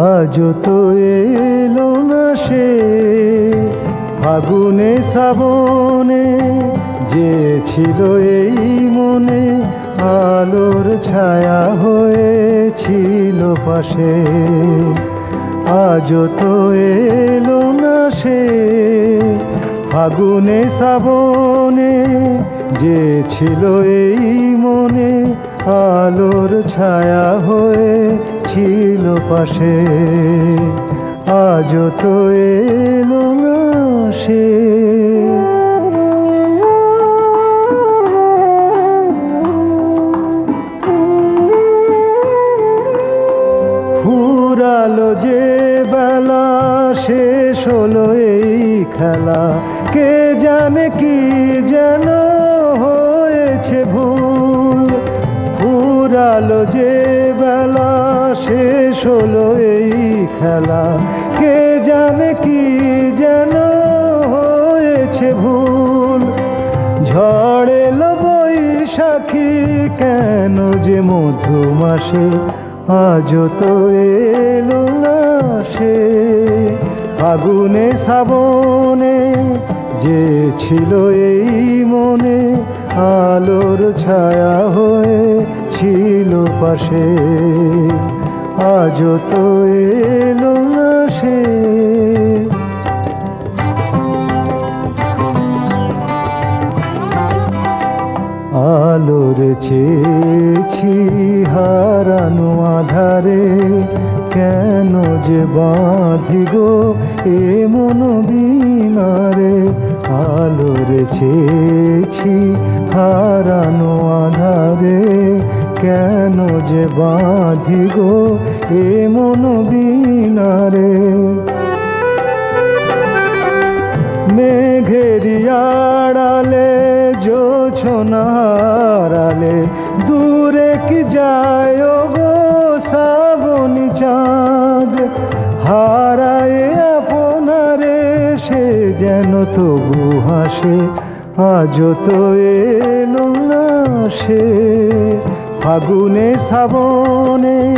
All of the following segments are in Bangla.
আজও তো এলো না সে ফাগুনে, শ্রাবণে, যে ছিল এই মনে আলোর ছায়া হয়েছিল পাশে। আজও তো এলো না সে ফাগুনে, শ্রাবণে যে ছিল এই মনে আলোর ছায়া হয়ে ছিল পাশে। আজ তো এলো সে। ফুরালো যে বেলা, শেষ হলো এই খেলা। কে জানে কি যেন হয়েছে ভুল ফুরালো যে বেলা, শেষ হলো এই খেলা। কে জানে কি যেন হয়েছে ভুল। ঝড় এলো বৈশাখী, কেন যে মধুমাসে আজও তো এলো না সে? আগুনে, শ্রাবণে যে ছিল এই মনে আলোর ছায়া হয়ে ছিল পাশে। আজও তো এলো সে। আলোর চেয়েছি হারানো বাঁধি গো এ মন বিনারে আলোর চেয়েছি হারানো আধারে। কেন যে বাঁধি গো এ মন বিনারে? মেঘেরি আড়ালে জোছনারালে দূরে কি যায় গো শ্রাবণী চাঁদ? হারায় আপনারে, সে যেন তবু হাসে। আজও তো এলো না সে। ফাগুনে, শ্রাবণে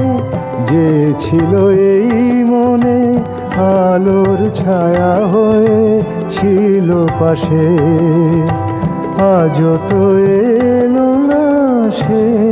যে ছিল এই মনে, আলোর ছায়া হয়ে ছিল পাশে। আজও তো এলো না সে।